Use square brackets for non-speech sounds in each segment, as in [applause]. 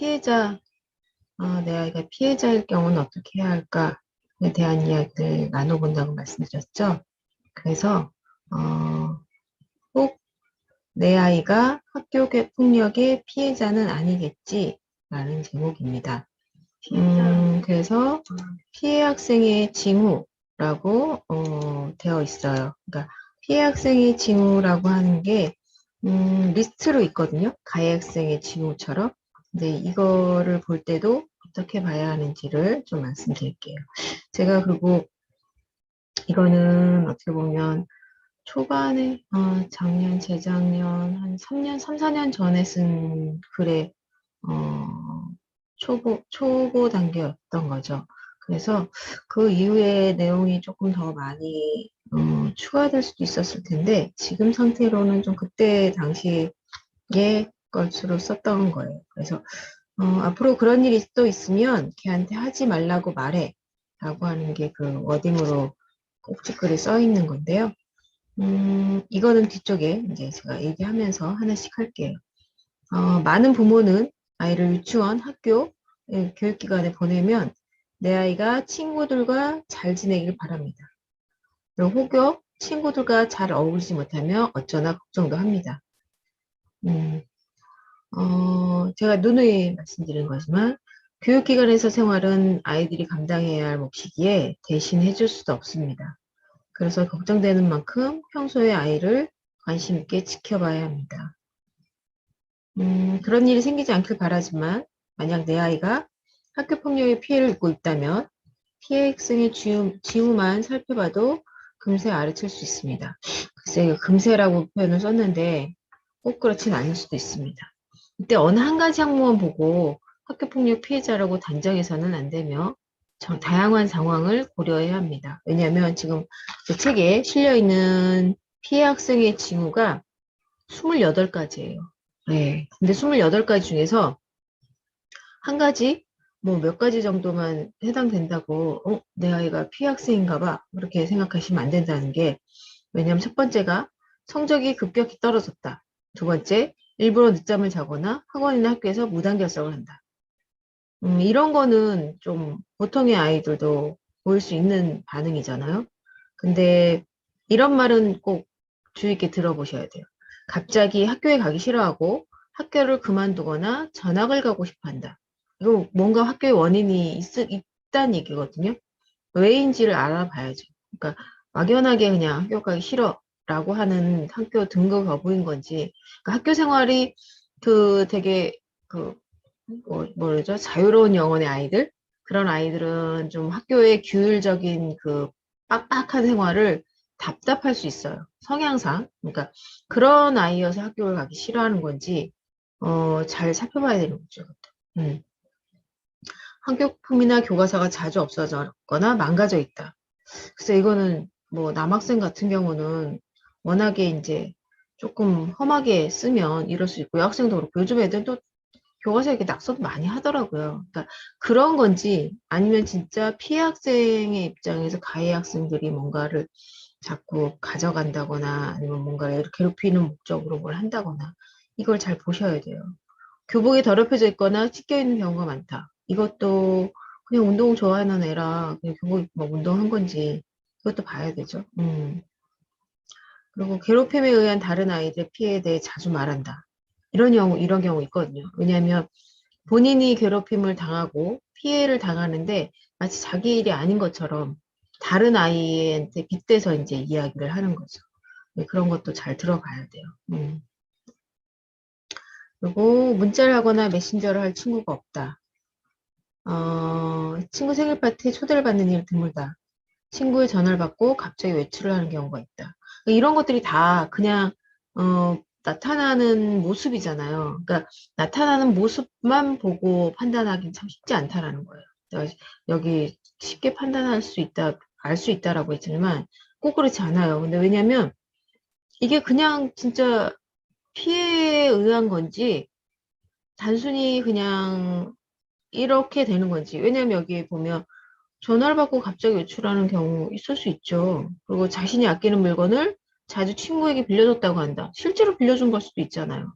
피해자, 어, 내 아이가 피해자일 경우는 어떻게 해야 할까에 대한 이야기를 나눠본다고 말씀드렸죠. 그래서, 어, 꼭내 아이가 학교 개- 폭력의 피해자는 아니겠지라는 제목입니다. 음, 그래서 피해 학생의 징후라고 어, 되어 있어요. 그러니까 피해 학생의 징후라고 하는 게 음, 리스트로 있거든요. 가해 학생의 징후처럼. 근데 이거를 볼 때도 어떻게 봐야 하는지를 좀 말씀드릴게요. 제가 그리고 이거는 어떻게 보면 초반에 어, 작년, 재작년 한 3년, 3, 4년 전에 쓴 글의 어, 초보 초보 단계였던 거죠. 그래서 그 이후에 내용이 조금 더 많이 어, 추가될 수도 있었을 텐데 지금 상태로는 좀 그때 당시의 것으로 썼던 거예요. 그래서 어, 앞으로 그런 일이 또 있으면 걔한테 하지 말라고 말해 라고 하는 게 그 워딩으로 꼭지글에 써 있는 건데요. 음, 이거는 뒤쪽에 이제 제가 얘기하면서 하나씩 할게요. 어, 많은 부모는 아이를 유치원, 학교, 예, 교육기관에 보내면 내 아이가 친구들과 잘 지내길 바랍니다. 그리고 혹여 친구들과 잘 어울리지 못하며 어쩌나 걱정도 합니다. 음, 어, 제가 누누이 말씀드린 거지만 교육기관에서 생활은 아이들이 감당해야 할 몫이기에 대신 해줄 수도 없습니다. 그래서 걱정되는 만큼 평소에 아이를 관심 있게 지켜봐야 합니다. 음, 그런 일이 생기지 않길 바라지만 만약 내 아이가 학교 폭력의 피해를 입고 있다면 피해 학생의 징후, 징후만 살펴봐도 금세 알아챌 수 있습니다. 글쎄 금세라고 표현을 썼는데 꼭 그렇진 않을 수도 있습니다. 이때 어느 한 가지 항목만 보고 학교 폭력 피해자라고 단정해서는 안 되며 저 다양한 상황을 고려해야 합니다. 왜냐하면 지금 제 책에 실려 있는 피해 학생의 징후가 28가지예요. 네. 근데 28가지 중에서 한 가지, 뭐 몇 가지 정도만 해당된다고, 어, 내 아이가 피해 학생인가 봐. 그렇게 생각하시면 안 된다는 게, 왜냐면 첫 번째가 성적이 급격히 떨어졌다. 두 번째, 일부러 늦잠을 자거나 학원이나 학교에서 무단결석을 한다. 음, 이런 거는 좀 보통의 아이들도 보일 수 있는 반응이잖아요. 근데 이런 말은 꼭 주의 있게 들어보셔야 돼요. 갑자기 학교에 가기 싫어하고 학교를 그만두거나 전학을 가고 싶어 한다. 이거 뭔가 학교에 원인이 있, 있다는 얘기거든요. 왜인지를 알아봐야죠. 그러니까 막연하게 그냥 학교 가기 싫어 라고 하는 학교 등급 거부인 건지 그러니까 학교 생활이 그 되게 그 뭐, 뭐죠? 자유로운 영혼의 아이들? 그런 아이들은 좀 학교의 규율적인 그 빡빡한 생활을 답답할 수 있어요. 성향상. 그러니까 그런 아이여서 학교를 가기 싫어하는 건지, 어, 잘 살펴봐야 되는 거죠. 음. 학교품이나 교과서가 자주 없어졌거나 망가져 있다. 그래서 이거는 뭐 남학생 같은 경우는 워낙에 이제 조금 험하게 쓰면 이럴 수 있고 여학생도 그렇고 요즘 애들도 교과서에 이렇게 낙서도 많이 하더라고요. 그러니까 그런 건지 아니면 진짜 피해 학생의 입장에서 가해 학생들이 뭔가를 자꾸 가져간다거나 아니면 뭔가를 괴롭히는 목적으로 뭘 한다거나 이걸 잘 보셔야 돼요. 교복이 더럽혀져 있거나 찢겨 있는 경우가 많다. 이것도 그냥 운동 좋아하는 애라 그냥 교복 입고 막 운동한 건지 이것도 봐야 되죠. 음. 그리고 괴롭힘에 의한 다른 아이들의 피해에 대해 자주 말한다. 이런 경우, 이런 경우 있거든요. 왜냐하면 본인이 괴롭힘을 당하고 피해를 당하는데 마치 자기 일이 아닌 것처럼 다른 아이한테 빗대서 이제 이야기를 하는 거죠. 네, 그런 것도 잘 들어가야 돼요. 음. 그리고 문자를 하거나 메신저를 할 친구가 없다. 어, 친구 생일 파티에 초대를 받는 일 드물다. 친구의 전화를 받고 갑자기 외출을 하는 경우가 있다. 이런 것들이 다 그냥 어, 나타나는 모습이잖아요. 그러니까 나타나는 모습만 보고 판단하기는 참 쉽지 않다라는 거예요. 여기 쉽게 판단할 수 있다, 알 수 있다라고 했지만 꼭 그렇지 않아요. 근데 왜냐면 이게 그냥 진짜 피해에 의한 건지 단순히 그냥 이렇게 되는 건지 왜냐면 여기 보면 전화를 받고 갑자기 외출하는 경우 있을 수 있죠. 그리고 자신이 아끼는 물건을 자주 친구에게 빌려줬다고 한다. 실제로 빌려준 걸 수도 있잖아요.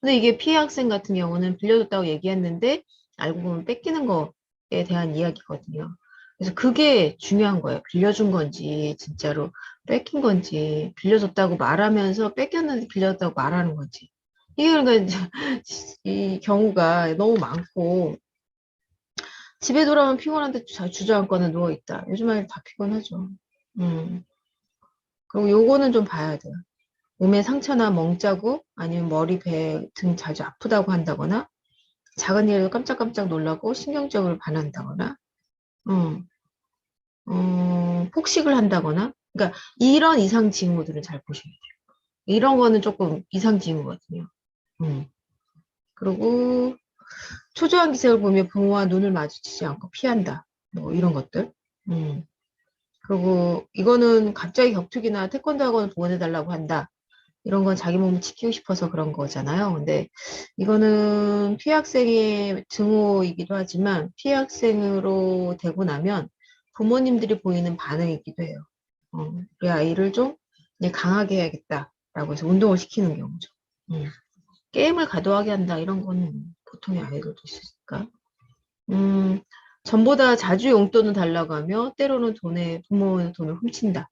근데 이게 피해 학생 같은 경우는 빌려줬다고 얘기했는데 알고 보면 뺏기는 거에 대한 이야기거든요. 그래서 그게 중요한 거예요. 빌려준 건지 진짜로 뺏긴 건지 빌려줬다고 말하면서 뺏겼는데 빌려줬다고 말하는 건지 이게 그러니까 [laughs] 이 경우가 너무 많고 집에 돌아오면 피곤한데 자- 주저앉거나 누워있다. 요즘 아이들 다 피곤하죠. 음. 그리고 요거는 좀 봐야 돼요. 몸에 상처나 멍자국 아니면 머리, 배 등 자주 아프다고 한다거나 작은 일에도 깜짝깜짝 놀라고 신경적으로 반한다거나 음, 어, 폭식을 한다거나 그러니까 이런 이상 징후들은 잘 보셔야 돼요. 이런 거는 조금 이상 징후거든요. 음. 그리고 초조한 기색을 보며 부모와 눈을 마주치지 않고 피한다. 뭐 이런 것들. 음. 그리고 이거는 갑자기 격투기나 태권도 학원을 보내달라고 한다. 이런 건 자기 몸을 지키고 싶어서 그런 거잖아요. 근데 이거는 피해 학생의 증오이기도 하지만 피해 학생으로 되고 나면 부모님들이 보이는 반응이기도 해요. 어, 우리 아이를 좀 강하게 해야겠다라고 해서 운동을 시키는 경우죠. 음. 게임을 과도하게 한다 이런 거는 보통의 아이들도 있으니까. 음, 전보다 자주 용돈을 달라고 하며 때로는 돈에 부모의 돈을 훔친다.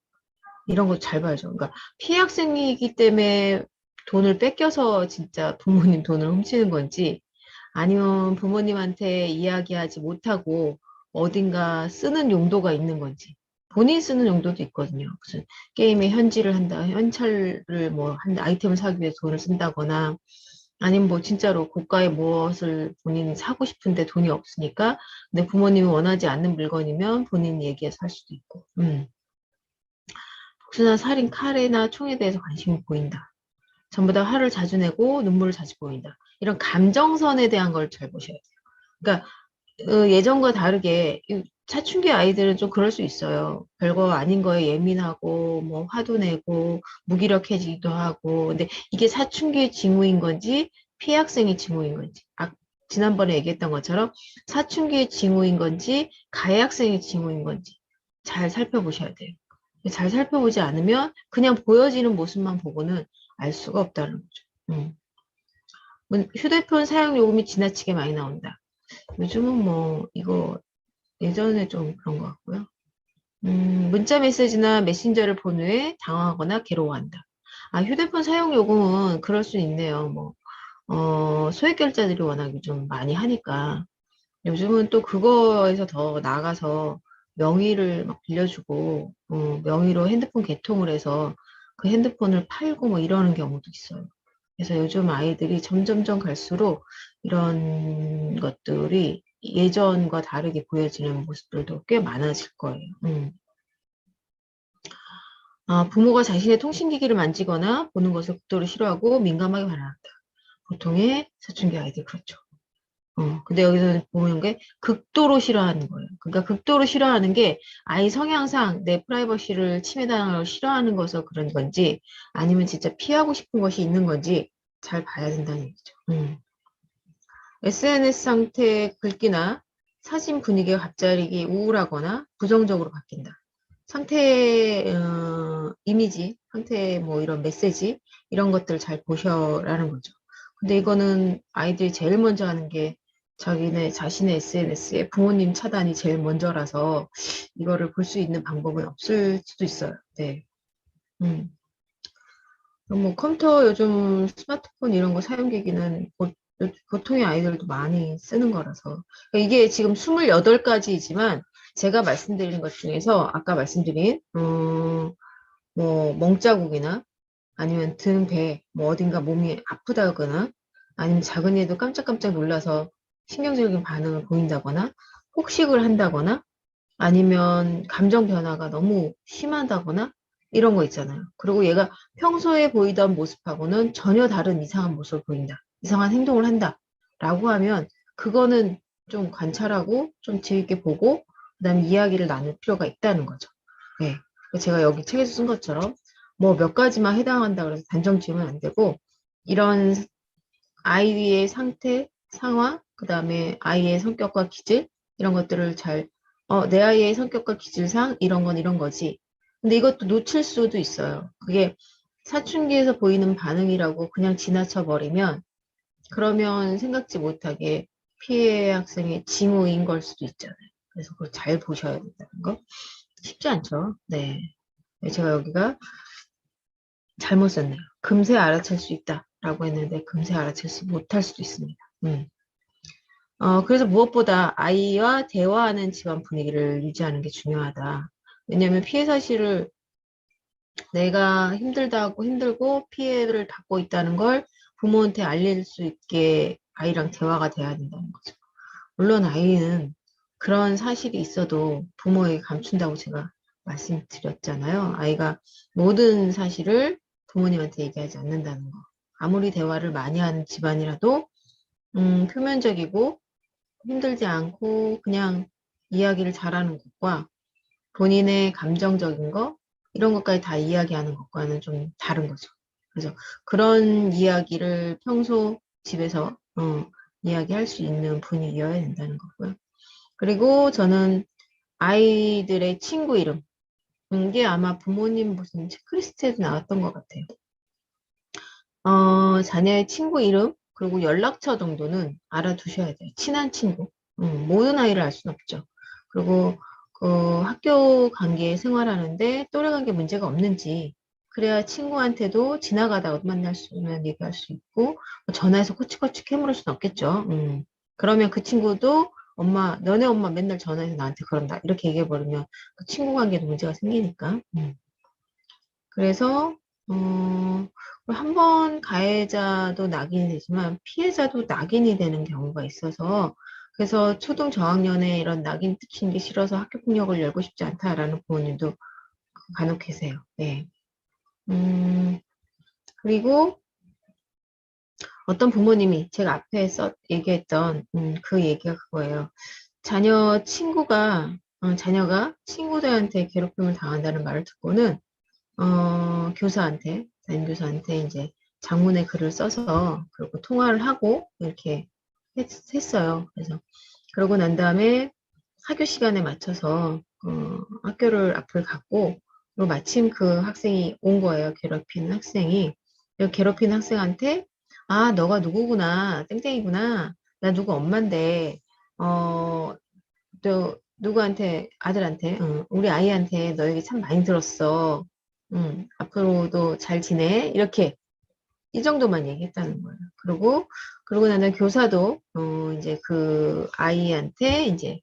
이런 거 잘 봐야죠. 그러니까 피해 학생이기 때문에 돈을 뺏겨서 진짜 부모님 돈을 훔치는 건지 아니면 부모님한테 이야기하지 못하고 어딘가 쓰는 용도가 있는 건지 본인 쓰는 용도도 있거든요. 무슨 게임에 현질을 한다, 현찰을 뭐 한다, 아이템을 사기 위해서 돈을 쓴다거나 아니면 뭐 진짜로 고가의 무엇을 본인이 사고 싶은데 돈이 없으니까 근데 부모님이 원하지 않는 물건이면 본인이 얘기해서 살 수도 있고 음. 복수나 살인, 칼이나 총에 대해서 관심이 보인다. 전부 다 화를 자주 내고 눈물을 자주 보인다. 이런 감정선에 대한 걸 잘 보셔야 돼요. 그러니까 어, 예전과 다르게 이 사춘기 아이들은 좀 그럴 수 있어요. 별거 아닌 거에 예민하고 뭐 화도 내고 무기력해지기도 하고 근데 이게 사춘기의 징후인 건지 피해 학생의 징후인 건지 아, 지난번에 얘기했던 것처럼 사춘기의 징후인 건지 가해 학생의 징후인 건지 잘 살펴보셔야 돼요. 잘 살펴보지 않으면 그냥 보여지는 모습만 보고는 알 수가 없다는 거죠. 음. 문- 휴대폰 사용 요금이 지나치게 많이 나온다. 요즘은 뭐 이거 예전에 좀 그런 것 같고요. 음, 문자 메시지나 메신저를 본 후에 당황하거나 괴로워한다. 아, 휴대폰 사용 요금은 그럴 수 있네요. 뭐, 어, 소액 결제들이 워낙 좀 많이 하니까. 요즘은 또 그거에서 더 나아가서 명의를 막 빌려주고, 어, 명의로 핸드폰 개통을 해서 그 핸드폰을 팔고 뭐 이러는 경우도 있어요. 그래서 요즘 아이들이 점점점 갈수록 이런 것들이 예전과 다르게 보여지는 모습들도 꽤 많아질 거예요. 음. 아, 부모가 자신의 통신기기를 만지거나 보는 것을 극도로 싫어하고 민감하게 반응한다. 보통의 사춘기 아이들 그렇죠. 어, 근데 여기서 보는 게 극도로 싫어하는 거예요. 그러니까 극도로 싫어하는 게 아이 성향상 내 프라이버시를 침해당하는 걸 싫어하는 것서 그런 건지 아니면 진짜 피하고 싶은 것이 있는 건지 잘 봐야 된다는 얘기죠. 음. SNS 상태 글귀나 사진 분위기가 갑자기 우울하거나 부정적으로 바뀐다. 상태 어, 이미지, 상태 뭐 이런 메시지 이런 것들 잘 보셔라는 거죠. 근데 이거는 아이들이 제일 먼저 하는 게 자기네 자신의 SNS에 부모님 차단이 제일 먼저라서 이거를 볼 수 있는 방법은 없을 수도 있어요. 네. 음. 뭐 컴퓨터 요즘 스마트폰 이런 거 사용기기는 보, 보통의 아이들도 많이 쓰는 거라서 그러니까 이게 지금 28가지이지만 제가 말씀드리는 것 중에서 아까 말씀드린 음, 뭐 멍자국이나 아니면 등, 배, 뭐 어딘가 몸이 아프다거나 아니면 작은 애도 깜짝깜짝 놀라서 신경적인 반응을 보인다거나 폭식을 한다거나 아니면 감정 변화가 너무 심하다거나 이런 거 있잖아요. 그리고 얘가 평소에 보이던 모습하고는 전혀 다른 이상한 모습을 보인다. 이상한 행동을 한다. 라고 하면 그거는 좀 관찰하고 좀 재밌게 보고 그 다음에 이야기를 나눌 필요가 있다는 거죠. 네. 제가 여기 책에서 쓴 것처럼 뭐 몇 가지만 해당한다 그래서 단정 지으면 안 되고 이런 아이의 상태, 상황, 그 다음에 아이의 성격과 기질 이런 것들을 잘 어, 내 아이의 성격과 기질상 이런 건 이런 거지. 근데 이것도 놓칠 수도 있어요. 그게 사춘기에서 보이는 반응이라고 그냥 지나쳐 버리면 그러면 생각지 못하게 피해 학생의 징후인 걸 수도 있잖아요. 그래서 그걸 잘 보셔야 된다는 거. 쉽지 않죠. 네. 네, 제가 여기가 잘못 썼네요. 금세 알아챌 수 있다 라고 했는데 금세 알아채지 못할 수도 있습니다. 음. 어, 그래서 무엇보다 아이와 대화하는 집안 분위기를 유지하는 게 중요하다. 왜냐하면 피해 사실을 내가 힘들다고 힘들고 피해를 받고 있다는 걸 부모한테 알릴 수 있게 아이랑 대화가 돼야 된다는 거죠. 물론 아이는 그런 사실이 있어도 부모에게 감춘다고 제가 말씀드렸잖아요. 아이가 모든 사실을 부모님한테 얘기하지 않는다는 거. 아무리 대화를 많이 하는 집안이라도 음, 표면적이고 힘들지 않고 그냥 이야기를 잘하는 것과 본인의 감정적인 거 이런 것까지 다 이야기하는 것과는 좀 다른 거죠. 그래서 그런 이야기를 평소 집에서 어, 이야기할 수 있는 분위기여야 된다는 거고요. 그리고 저는 아이들의 친구 이름 이게 아마 부모님 무슨 체크리스트에도 나왔던 것 같아요. 어, 자녀의 친구 이름 그리고 연락처 정도는 알아두셔야 돼요. 친한 친구. 음, 모든 아이를 알 수는 없죠. 그리고 그 학교 관계 생활하는데 또래 관계 문제가 없는지 그래야 친구한테도 지나가다가 만날 수 있으면 얘기할 수 있고 뭐 전화해서 코치코치 캐물을 수는 없겠죠. 음. 그러면 그 친구도 엄마 너네 엄마 맨날 전화해서 나한테 그런다 이렇게 얘기해 버리면 그 친구 관계도 문제가 생기니까. 음. 그래서 어, 한 번 가해자도 낙인이 되지만 피해자도 낙인이 되는 경우가 있어서 그래서 초등 저학년에 이런 낙인 찍힌 게 싫어서 학교 폭력을 열고 싶지 않다라는 부모님도 간혹 계세요. 네. 음, 그리고 어떤 부모님이 제가 앞에 써 얘기했던 음, 그 얘기가 그거예요. 자녀 친구가 어, 자녀가 친구들한테 괴롭힘을 당한다는 말을 듣고는 어, 교사한테 담임 교사한테 이제 장문의 글을 써서 그리고 통화를 하고 이렇게 했, 어요 그래서 그러고 난 다음에 학교 시간에 맞춰서 어, 학교를 앞을 갔고 그리고 마침 그 학생이 온 거예요. 괴롭히는 학생이. 괴롭히는 학생한테 아 너가 누구구나 땡땡이구나 나 누구 엄마인데 어 또 누구한테 아들한테 응, 우리 아이한테 너 얘기 참 많이 들었어 응, 앞으로도 잘 지내 이렇게 이 정도만 얘기했다는 거예요. 그리고 그러고 나는 교사도 어 이제 그 아이한테 이제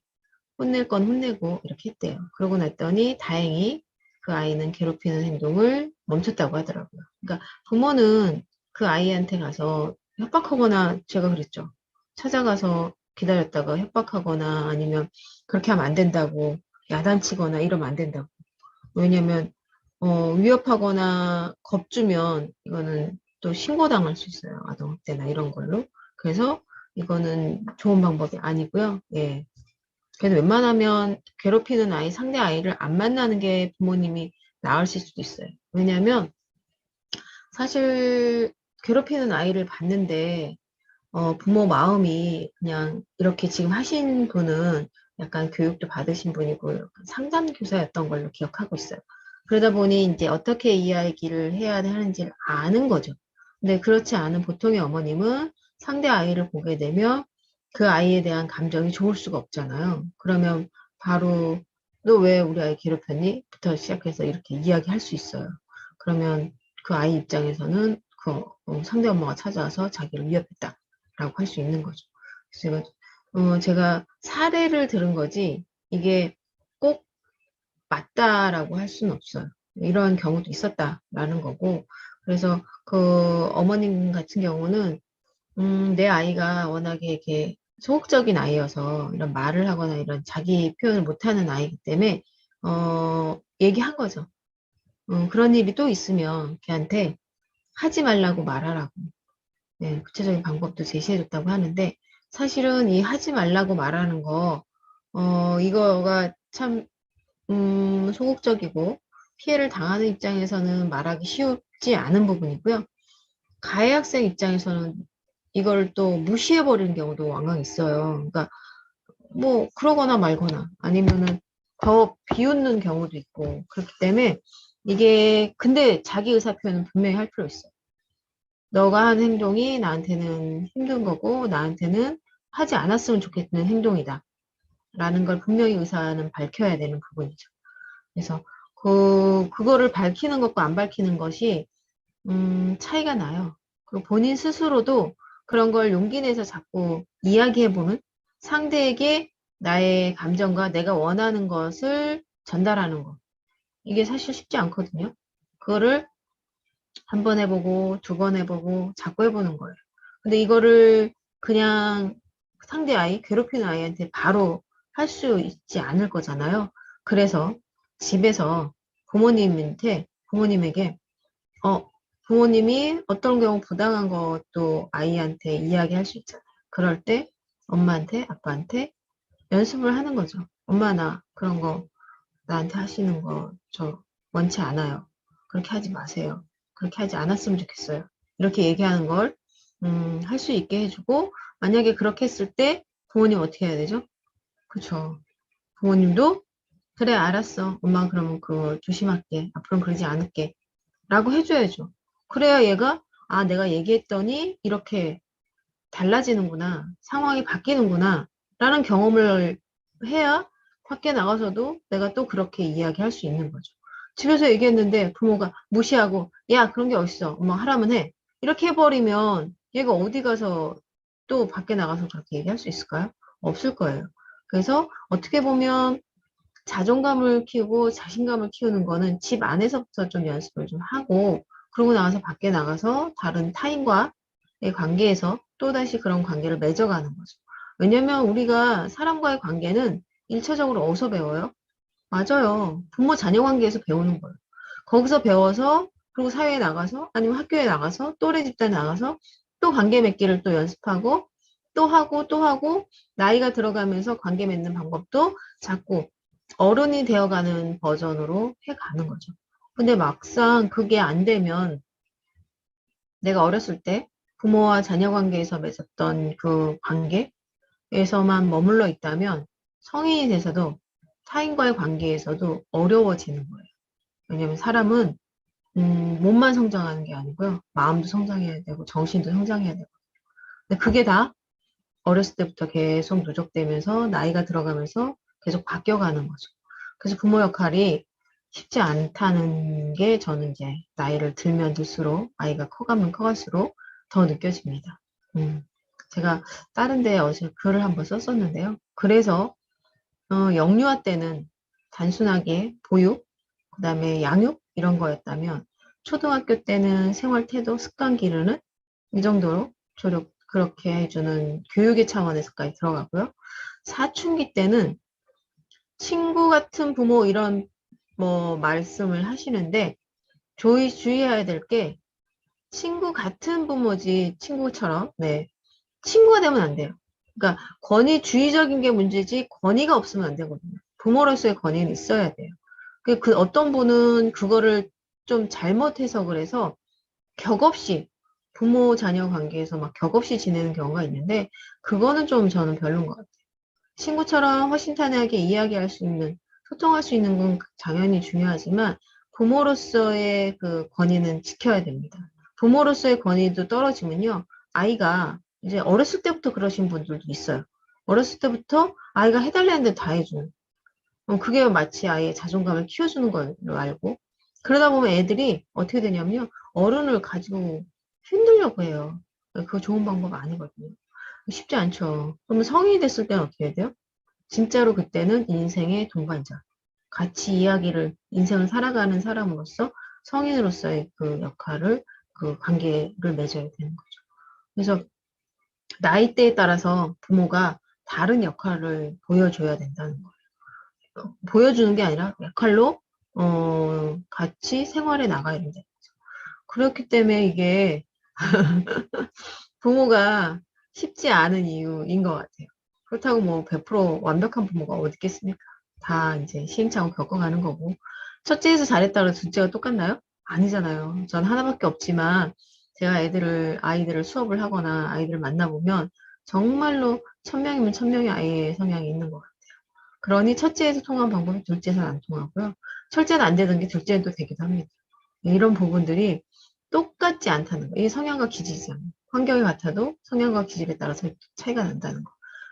혼낼 건 혼내고 이렇게 했대요. 그러고 났더니 다행히 그 아이는 괴롭히는 행동을 멈췄다고 하더라고요. 그러니까 부모는 그 아이한테 가서 협박하거나 제가 그랬죠. 찾아가서 기다렸다가 협박하거나 아니면 그렇게 하면 안 된다고 야단치거나 이러면 안 된다고. 왜냐면 어, 위협하거나 겁주면 이거는 또 신고당할 수 있어요. 아동학대나 이런 걸로. 그래서 이거는 좋은 방법이 아니고요. 예. 그래도 웬만하면 괴롭히는 아이, 상대 아이를 안 만나는 게 부모님이 나으실 수도 있어요. 왜냐하면 사실 괴롭히는 아이를 봤는데 어, 부모 마음이 그냥 이렇게 지금 하신 분은 약간 교육도 받으신 분이고 상담 교사였던 걸로 기억하고 있어요. 그러다 보니 이제 어떻게 이야기를 해야 하는지를 아는 거죠. 근데 그렇지 않은 보통의 어머님은 상대 아이를 보게 되면 그 아이에 대한 감정이 좋을 수가 없잖아요. 그러면 바로 너 왜 우리 아이 괴롭혔니? 부터 시작해서 이렇게 이야기할 수 있어요. 그러면 그 아이 입장에서는 그 어, 상대 엄마가 찾아와서 자기를 위협했다라고 할 수 있는 거죠. 그래서 제가, 어, 제가 사례를 들은 거지 이게 꼭 맞다라고 할 수는 없어요. 이런 경우도 있었다라는 거고 그래서 그 어머님 같은 경우는 음, 내 아이가 워낙에 이렇게 소극적인 아이여서 이런 말을 하거나 이런 자기 표현을 못하는 아이기 때문에 어, 얘기한 거죠. 어, 그런 일이 또 있으면 걔한테 하지 말라고 말하라고 네, 구체적인 방법도 제시해줬다고 하는데 사실은 이 하지 말라고 말하는 거 어, 이거가 참 음, 소극적이고 피해를 당하는 입장에서는 말하기 쉽지 않은 부분이고요. 가해 학생 입장에서는 이걸 또 무시해버리는 경우도 왕왕 있어요. 그러니까 뭐 그러거나 말거나 아니면은 더 비웃는 경우도 있고 그렇기 때문에 이게 근데 자기 의사 표현은 분명히 할 필요 있어요. 너가 한 행동이 나한테는 힘든 거고 나한테는 하지 않았으면 좋겠는 행동이다. 라는 걸 분명히 의사는 밝혀야 되는 부분이죠. 그래서 그 그거를 밝히는 것과 안 밝히는 것이 음, 차이가 나요. 그리고 본인 스스로도 그런 걸 용기 내서 자꾸 이야기해보는 상대에게 나의 감정과 내가 원하는 것을 전달하는 것. 이게 사실 쉽지 않거든요. 그거를 한 번 해보고, 두 번 해보고, 자꾸 해보는 거예요. 근데 이거를 그냥 상대 아이, 괴롭히는 아이한테 바로 할 수 있지 않을 거잖아요. 그래서 집에서 부모님한테, 부모님에게, 어, 부모님이 어떤 경우 부당한 것도 아이한테 이야기할 수 있잖아요. 그럴 때 엄마한테, 아빠한테 연습을 하는 거죠. 엄마, 나 그런 거 나한테 하시는 거 저 원치 않아요. 그렇게 하지 마세요. 그렇게 하지 않았으면 좋겠어요. 이렇게 얘기하는 걸, 음, 할 수 있게 해주고, 만약에 그렇게 했을 때 부모님 어떻게 해야 되죠? 그쵸. 부모님도, 그래, 알았어. 엄마 그러면 그거 조심할게. 앞으로는 그러지 않을게. 라고 해줘야죠. 그래야 얘가, 아, 내가 얘기했더니 이렇게 달라지는구나. 상황이 바뀌는구나. 라는 경험을 해야 밖에 나가서도 내가 또 그렇게 이야기할 수 있는 거죠. 집에서 얘기했는데 부모가 무시하고 야 그런 게 어딨어 엄마 하라면 해 이렇게 해버리면 얘가 어디 가서 또 밖에 나가서 그렇게 얘기할 수 있을까요? 없을 거예요. 그래서 어떻게 보면 자존감을 키우고 자신감을 키우는 거는 집 안에서부터 좀 연습을 좀 하고 그러고 나와서 밖에 나가서 다른 타인과의 관계에서 또다시 그런 관계를 맺어가는 거죠. 왜냐면 우리가 사람과의 관계는 일차적으로 어디서 배워요? 맞아요. 부모 자녀 관계에서 배우는 거예요. 거기서 배워서 그리고 사회에 나가서 아니면 학교에 나가서 또래 집단에 나가서 또 관계 맺기를 또 연습하고 또 하고 또 하고 나이가 들어가면서 관계 맺는 방법도 자꾸 어른이 되어가는 버전으로 해가는 거죠. 근데 막상 그게 안 되면 내가 어렸을 때 부모와 자녀 관계에서 맺었던 그 관계에서만 머물러 있다면 성인이 돼서도 타인과의 관계에서도 어려워지는 거예요. 왜냐면 사람은 음, 몸만 성장하는 게 아니고요. 마음도 성장해야 되고 정신도 성장해야 되고. 근데 그게 다 어렸을 때부터 계속 누적되면서 나이가 들어가면서 계속 바뀌어가는 거죠. 그래서 부모 역할이 쉽지 않다는 게 저는 이제 나이를 들면 들수록 아이가 커가면 커갈수록 더 느껴집니다. 음, 제가 다른 데 어제 글을 한번 썼었는데요. 그래서 어, 영유아 때는 단순하게 보육, 그 다음에 양육 이런 거였다면 초등학교 때는 생활 태도, 습관 기르는 이 정도로 조력 그렇게 해주는 교육의 차원에서까지 들어가고요. 사춘기 때는 친구 같은 부모 이런 뭐 말씀을 하시는데 조의 주의해야 될 게 친구 같은 부모지 친구처럼 네 친구가 되면 안 돼요. 그러니까 권위주의적인 게 문제지 권위가 없으면 안 되거든요. 부모로서의 권위는 있어야 돼요. 그, 그 어떤 분은 그거를 좀 잘못 해석을 해서 격없이 부모 자녀 관계에서 막 격없이 지내는 경우가 있는데 그거는 좀 저는 별론 것 같아요. 친구처럼 허심탄회하게 이야기할 수 있는 소통할 수 있는 건 당연히 중요하지만 부모로서의 그 권위는 지켜야 됩니다. 부모로서의 권위도 떨어지면요 아이가 이제 어렸을 때부터 그러신 분들도 있어요. 어렸을 때부터 아이가 해달라는 데 다 해주는. 그게 마치 아이의 자존감을 키워주는 걸로 알고 그러다 보면 애들이 어떻게 되냐면요. 어른을 가지고 힘들려고 해요. 그거 좋은 방법 아니거든요. 쉽지 않죠. 그러면 성인이 됐을 때는 어떻게 해야 돼요? 진짜로 그때는 인생의 동반자. 같이 이야기를, 인생을 살아가는 사람으로서 성인으로서의 그 역할을, 그 관계를 맺어야 되는 거죠. 그래서 나이대에 따라서 부모가 다른 역할을 보여줘야 된다는 거예요. 보여주는 게 아니라 역할로 어, 같이 생활에 나가야 된다. 그렇기 때문에 이게 [laughs] 부모가 쉽지 않은 이유인 것 같아요. 그렇다고 뭐 100% 완벽한 부모가 어디 있겠습니까? 다 이제 시행착오 겪어가는 거고. 첫째에서 잘했다고 둘째가 똑같나요? 아니잖아요. 전 하나밖에 없지만 제가 애들을, 아이들을 수업을 하거나 아이들을 만나보면 정말로 천명이면 천명의 아이의 성향이 있는 것 같아요. 그러니 첫째에서 통한 방법이 둘째에서는 안 통하고요. 첫째는 안 되던 게 둘째는 또 되기도 합니다. 이런 부분들이 똑같지 않다는 거. 이게 성향과 기질이잖아요. 환경이 같아도 성향과 기질에 따라서 차이가 난다는 거.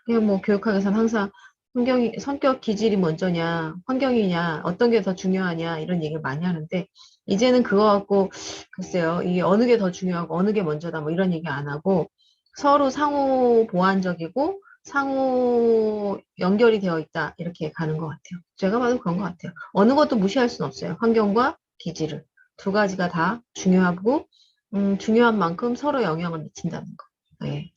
그냥 뭐 교육학에서는 항상 환경이, 성격 기질이 먼저냐, 환경이냐, 어떤 게 더 중요하냐, 이런 얘기를 많이 하는데, 이제는 그거 갖고, 글쎄요, 이게 어느 게 더 중요하고 어느 게 먼저다, 뭐 이런 얘기 안 하고, 서로 상호 보완적이고, 상호 연결이 되어 있다, 이렇게 가는 것 같아요. 제가 봐도 그런 것 같아요. 어느 것도 무시할 수는 없어요. 환경과 기질을. 두 가지가 다 중요하고, 음, 중요한 만큼 서로 영향을 미친다는 거. 예.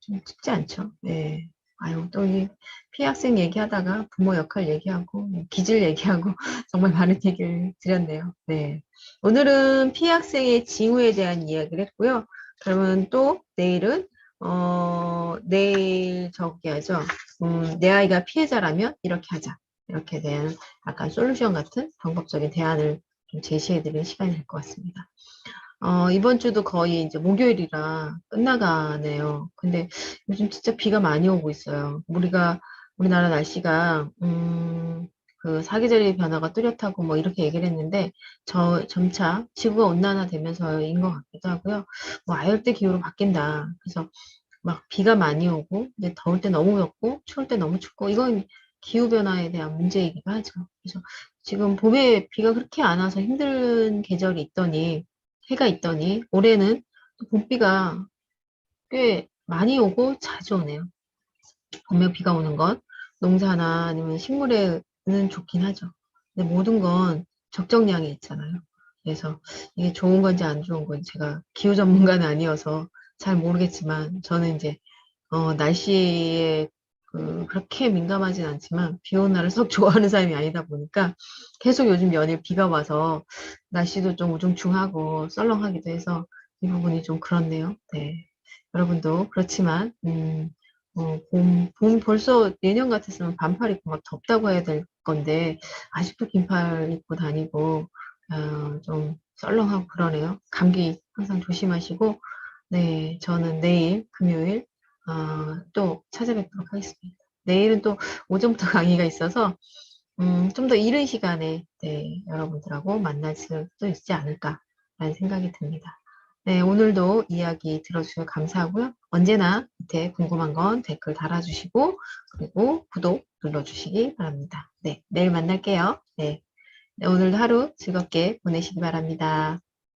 좀 쉽지 않죠. 예. 아유, 또 이 피해 학생 얘기하다가 부모 역할 얘기하고, 기질 얘기하고, [laughs] 정말 많은 얘기를 드렸네요. 네. 오늘은 피해 학생의 징후에 대한 이야기를 했고요. 그러면 또 내일은, 어, 내일 저기 하죠. 음, 내 아이가 피해자라면 이렇게 하자. 이렇게 대한 약간 솔루션 같은 방법적인 대안을 좀 제시해드리는 시간이 될 것 같습니다. 어, 이번 주도 거의 이제 목요일이라 끝나가네요. 근데 요즘 진짜 비가 많이 오고 있어요. 우리가, 우리나라 날씨가, 음, 그 사계절의 변화가 뚜렷하고 뭐 이렇게 얘기를 했는데, 저, 점차 지구가 온난화되면서인 것 같기도 하고요. 뭐 아열대 기후로 바뀐다. 그래서 막 비가 많이 오고, 이제 더울 때 너무 덥고, 추울 때 너무 춥고, 이건 기후변화에 대한 문제이기도 하죠. 그래서 지금 봄에 비가 그렇게 안 와서 힘든 계절이 있더니, 해가 있더니 올해는 봄비가 꽤 많이 오고 자주 오네요. 봄에 비가 오는 것 농사나 아니면 식물에는 좋긴 하죠. 근데 모든 건 적정량이 있잖아요. 그래서 이게 좋은 건지 안 좋은 건지 제가 기후 전문가는 아니어서 잘 모르겠지만 저는 이제 어, 날씨에 그, 그렇게 민감하진 않지만 비 오는 날을 썩 좋아하는 사람이 아니다 보니까 계속 요즘 연일 비가 와서 날씨도 좀 우중충하고 썰렁하기도 해서 이 부분이 좀 그렇네요. 네. 여러분도 그렇지만 음, 어, 봄, 봄 벌써 내년 같았으면 반팔 입고 막 덥다고 해야 될 건데 아직도 긴팔 입고 다니고 어, 좀 썰렁하고 그러네요. 감기 항상 조심하시고 네, 저는 내일 금요일 어, 또 찾아뵙도록 하겠습니다. 내일은 또 오전부터 [laughs] 강의가 있어서 음, 좀 더 이른 시간에 네, 여러분들하고 만날 수도 있지 않을까라는 생각이 듭니다. 네, 오늘도 이야기 들어주셔서 감사하고요. 언제나 밑에 궁금한 건 댓글 달아주시고 그리고 구독 눌러주시기 바랍니다. 네, 내일 만날게요. 네, 네 오늘도 하루 즐겁게 보내시기 바랍니다.